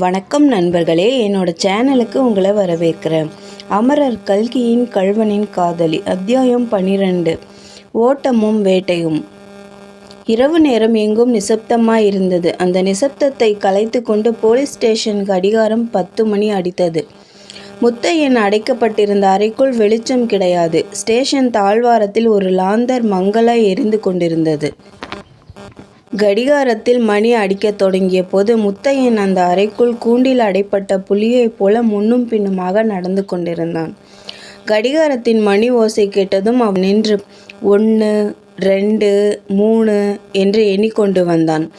வணக்கம் நண்பர்களே என்னோட சேனலுக்கு உங்களை வரவேற்கிறேன். அமரர் கல்கியின் கல்வனின் காதலி அத்தியாயம் பனிரெண்டு ஓட்டமும் வேட்டையும். இரவு நேரம் எங்கும் நிசப்தமாய் இருந்தது. அந்த நிசப்தத்தை கலைத்து கொண்டு போலீஸ் ஸ்டேஷன் கடிகாரம் பத்து மணி அடித்தது. முத்தையன் அடைக்கப்பட்டிருந்த அறைக்குள் வெளிச்சம் கிடையாது. ஸ்டேஷன் தாழ்வாரத்தில் ஒரு லாந்தர் மங்கள எரிந்து கொண்டிருந்தது. கடிகாரத்தில் மணி அடிக்கத் தொடங்கிய போது முத்தையன் அந்த அறைக்குள் கூண்டில் அடைப்பட்ட புலியைப் போல முன்னும் பின்னுமாக நடந்து கொண்டிருந்தான். கடிகாரத்தின் மணி ஓசை கேட்டதும் அவன் நின்று ஒன்று ரெண்டு மூணு என்று எண்ணிக்கொண்டு வந்தான்.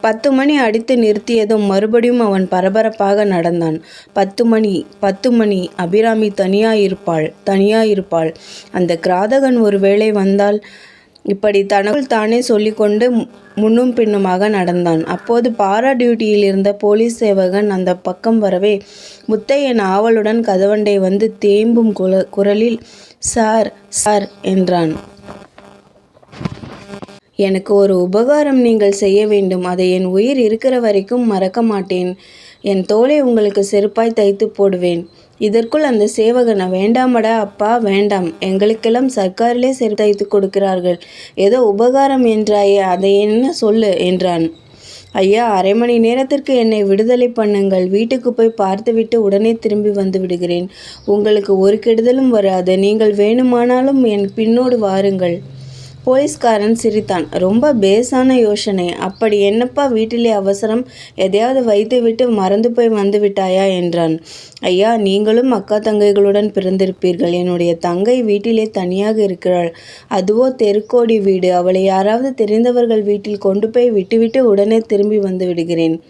பத்து மணி அடித்து நிறுத்தியதும் மறுபடியும் அவன் பரபரப்பாக நடந்தான். பத்து மணி பத்து மணி அபிராமி தனியாயிருப்பாள் தனியாயிருப்பாள். அந்த கிராதகன் ஒருவேளை வந்தால் இப்படி தனக்குள் தானே சொல்லிக்கொண்டு முன்னும் பின்னுமாக நடந்தான். அப்போது பாரா டியூட்டியில் இருந்த போலீஸ் சேவகன் அந்த பக்கம் வரவே முத்தையன் ஆவலுடன் கதவண்டை வந்து தேம்பும் குல குரலில் சார் சார் என்றான். எனக்கு ஒரு உபகாரம் நீங்கள் செய்ய வேண்டும். அதை என் உயிர் இருக்கிற வரைக்கும் மறக்க மாட்டேன். என் தோலை உங்களுக்கு செருப்பாய் தைத்து போடுவேன். இதற்குள் அந்த சேவகனை வேண்டாமடா அப்பா வேண்டாம். எங்களுக்கெல்லாம் சர்க்காரிலே செரு தைத்து கொடுக்கிறார்கள். ஏதோ உபகாரம் என்றாயே அதை என்ன சொல்லு? என்றான். ஐயா அரை மணி நேரத்திற்கு என்னை விடுதலை பண்ணுங்கள். வீட்டுக்கு போய் பார்த்துவிட்டு உடனே திரும்பி வந்து விடுகிறேன். உங்களுக்கு ஒரு கெடுதலும் வராது. நீங்கள் வேணுமானாலும் என் பின்னோடு வாருங்கள். போலீஸ்காரன் சிரித்தான். ரொம்ப பேஸான யோசனை. அப்படி என்னப்பா வீட்டிலே அவசரம்? எதையாவது வைத்துவிட்டு மறந்து போய் வந்து விட்டாயா? என்றான். ஐயா நீங்களும் அக்கா தங்கைகளுடன் பிறந்திருப்பீர்கள். என்னுடைய தங்கை வீட்டிலே தனியாக இருக்கிறாள். அதுவோ தெருக்கோடி வீடு. அவளை யாராவது தெரிந்தவர்கள் வீட்டில் கொண்டு போய் விட்டுவிட்டு உடனே திரும்பி வந்து விடுகிறேன்.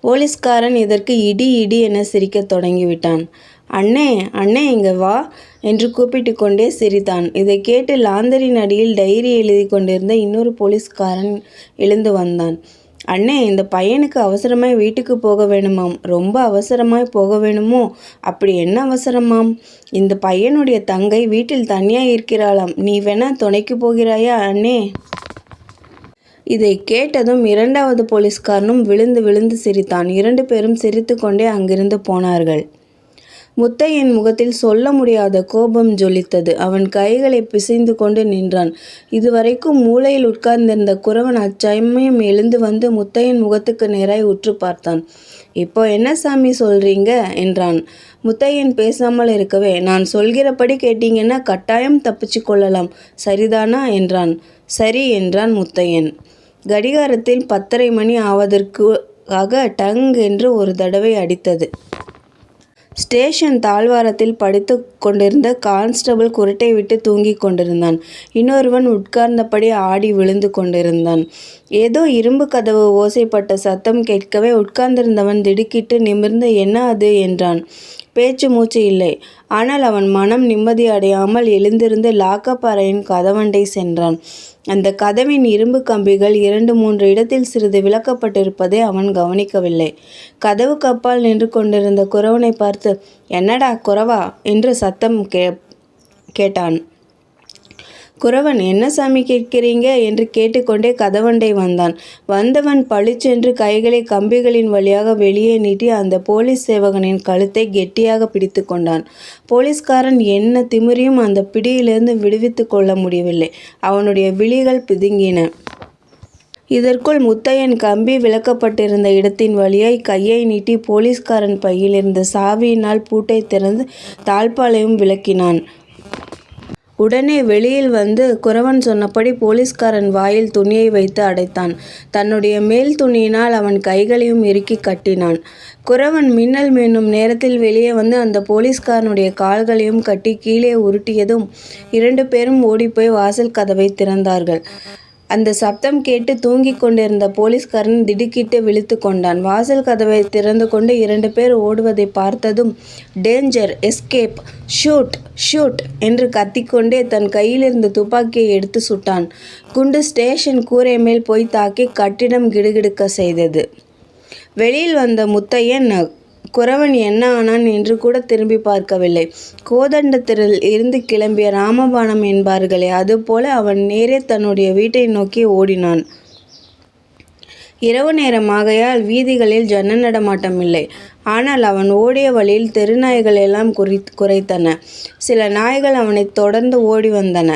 போலீஸ்காரன் இதற்கு இடி இடி என சிரிக்கத் தொடங்கிவிட்டான். அண்ணே அண்ணே இங்க வா என்று கூப்பிட்டு கொண்டே சிரித்தான். இதை கேட்டு லாந்தரின் அடியில் டைரி எழுதி கொண்டிருந்த இன்னொரு போலீஸ்காரன் எழுந்து வந்தான். அண்ணே இந்த பையனுக்கு அவசரமாய் வீட்டுக்கு போக வேணுமாம். ரொம்ப அவசரமாய் போக வேணுமோ? அப்படி என்ன அவசரமாம்? இந்த பையனுடைய தங்கை வீட்டில் தனியாக இருக்கிறாளாம். நீ வேணா துணைக்கு போகிறாயா அண்ணே? இதை கேட்டதும் இரண்டாவது போலீஸ்காரனும் விழுந்து விழுந்து சிரித்தான். இரண்டு பேரும் சிரித்துக்கொண்டே அங்கிருந்து போனார்கள். முத்தையன் முகத்தில் சொல்ல முடியாத கோபம் ஜொலித்தது. அவன் கைகளை பிசைந்து கொண்டு நின்றான். இதுவரைக்கும் மூலையில் உட்கார்ந்திருந்த குறவன் அச்சமயம் எழுந்து வந்து முத்தையன் முகத்துக்கு நேராய் உற்று பார்த்தான். இப்போ என்ன சாமி சொல்றீங்க? என்றான். முத்தையன் பேசாமல் இருக்கவே நான் சொல்கிறபடி கேட்டீங்கன்னா கட்டாயம் தப்பிச்சு கொள்ளலாம். சரிதானா? என்றான். சரி என்றான் முத்தையன். கடிகாரத்தில் பத்தரை மணி ஆவதற்கு ஆக டங் என்று ஒரு தடவை அடித்தது. ஸ்டேஷன் தாழ்வாரத்தில் படித்து கொண்டிருந்த கான்ஸ்டபிள் குரட்டை விட்டு தூங்கிக் கொண்டிருந்தான். இன்னொருவன் உட்கார்ந்தபடி ஆடி விழுந்து கொண்டிருந்தான். ஏதோ இரும்பு கதவு ஓசைப்பட்ட சத்தம் கேட்கவே உட்கார்ந்திருந்தவன் திடுக்கிட்டு நிமிர்ந்து என்ன அது? என்றான். பேச்சு மூச்சு இல்லை. ஆனால் அவன் மனம் நிம்மதி அடையாமல் எழுந்திருந்து லாக்கப் அறையின் கதவண்டை சென்றான். அந்த கதவின் இரும்பு கம்பிகள் இரண்டு மூன்று இடத்தில் சிறிது விளக்கப்பட்டிருப்பதை அவன் கவனிக்கவில்லை. கதவு கப்பால் நின்று கொண்டிருந்த குறவனை பார்த்து என்னடா குறவா? என்று சத்தம் கே கேட்டான். குறவன் என்ன சாமி கேட்கிறீங்க? என்று கேட்டுக்கொண்டே கதவண்டை வந்தான். வந்தவன் பளிச்சென்று கைகளை கம்பிகளின் வழியாக வெளியே நீட்டி அந்த போலீஸ் சேவகனின் கழுத்தை கெட்டியாக பிடித்து கொண்டான். போலீஸ்காரன் என்ன திமிரியும் அந்த பிடியிலிருந்து விடுவித்து கொள்ள முடியவில்லை. அவனுடைய விழிகள் பிதுங்கின. இதற்குள் முத்தையன் கம்பி விளக்கப்பட்டிருந்த இடத்தின் வழியாய் கையை நீட்டி போலீஸ்காரன் பையில் இருந்த சாவியினால் பூட்டை திறந்து தாழ்பாலையும் விளக்கினான். உடனே வெளியில் வந்து குறவன் சொன்னபடி போலீஸ்காரன் வாயில் துணியை வைத்து அடைத்தான். தன்னுடைய மேல் துணியினால் அவன் கைகளையும் இறுக்கி கட்டினான். குறவன் மின்னல் மீண்டும் நேரத்தில் வெளியே வந்து அந்த போலீஸ்காரனுடைய கால்களையும் கட்டி கீழே உருட்டியதும் இரண்டு பேரும் ஓடிப்போய் வாசல் கதவை திறந்தார்கள். அந்த சப்தம் கேட்டு தூங்கிக் கொண்டிருந்த போலீஸ்காரன் திடுக்கிட்டு விழித்து கொண்டான். வாசல் கதவை திறந்து கொண்டு இரண்டு பேர் ஓடுவதை பார்த்ததும் டேஞ்சர் எஸ்கேப் ஷூட்! ஷூட் என்று கத்திக்கொண்டே தன் கையிலிருந்த துப்பாக்கியை எடுத்து சுட்டான். குண்டு ஸ்டேஷன் கூரை மேல் போய் தாக்கி கட்டிடம் கிடுகிடுக்க செய்தது. வெளியில் வந்த முத்தையன் குறவன் என்ன ஆனான் என்று கூட திரும்பி பார்க்கவில்லை. கோதண்டத்திரில் இருந்து கிளம்பிய ராமபாணம் என்பார்களே அதுபோல அவன் நேரே தன்னுடைய வீட்டை நோக்கி ஓடினான். இரவு நேரமாகையால் வீதிகளில் ஜன நடமாட்டம் இல்லை. ஆனால் அவன் ஓடிய வழியில் தெருநாய்கள் எல்லாம் குரைத்தன. சில நாய்கள் அவனை தொடர்ந்து ஓடி வந்தன.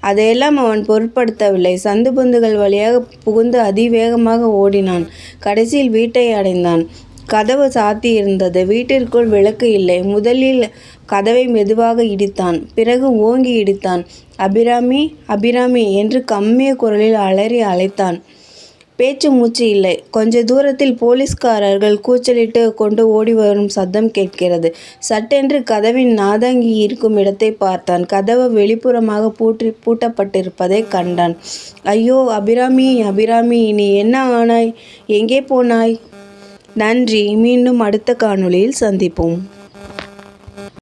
அதையெல்லாம் அவன் பொருட்படுத்தவில்லை. சந்து பொந்துகள் வழியாக புகுந்து அதிவேகமாக ஓடினான். கடைசியில் வீட்டை அடைந்தான். கதவு சாத்தியிருந்தது. வீட்டிற்குள் விளக்கு இல்லை. முதலில் கதவை மெதுவாக இடித்தான். பிறகு ஓங்கி இடித்தான். அபிராமி... அபிராமி... என்று கம்மிய குரலில் அலறி அழைத்தான். பேச்சு மூச்சு இல்லை. கொஞ்ச தூரத்தில் போலீஸ்காரர்கள் கூச்சலிட்டு கொண்டு ஓடிவரும் சத்தம் கேட்கிறது. சட்டென்று கதவின் நாதங்கி இருக்கும் இடத்தை பார்த்தான். கதவு பூட்டி பூட்டப்பட்டிருப்பதைக் கண்டான். ஐயோ... அபிராமி... அபிராமி... நீ என்ன ஆனாய்? எங்கே போனாய்? நன்றி. மீண்டும் அடுத்த காணொளியில் சந்திப்போம்.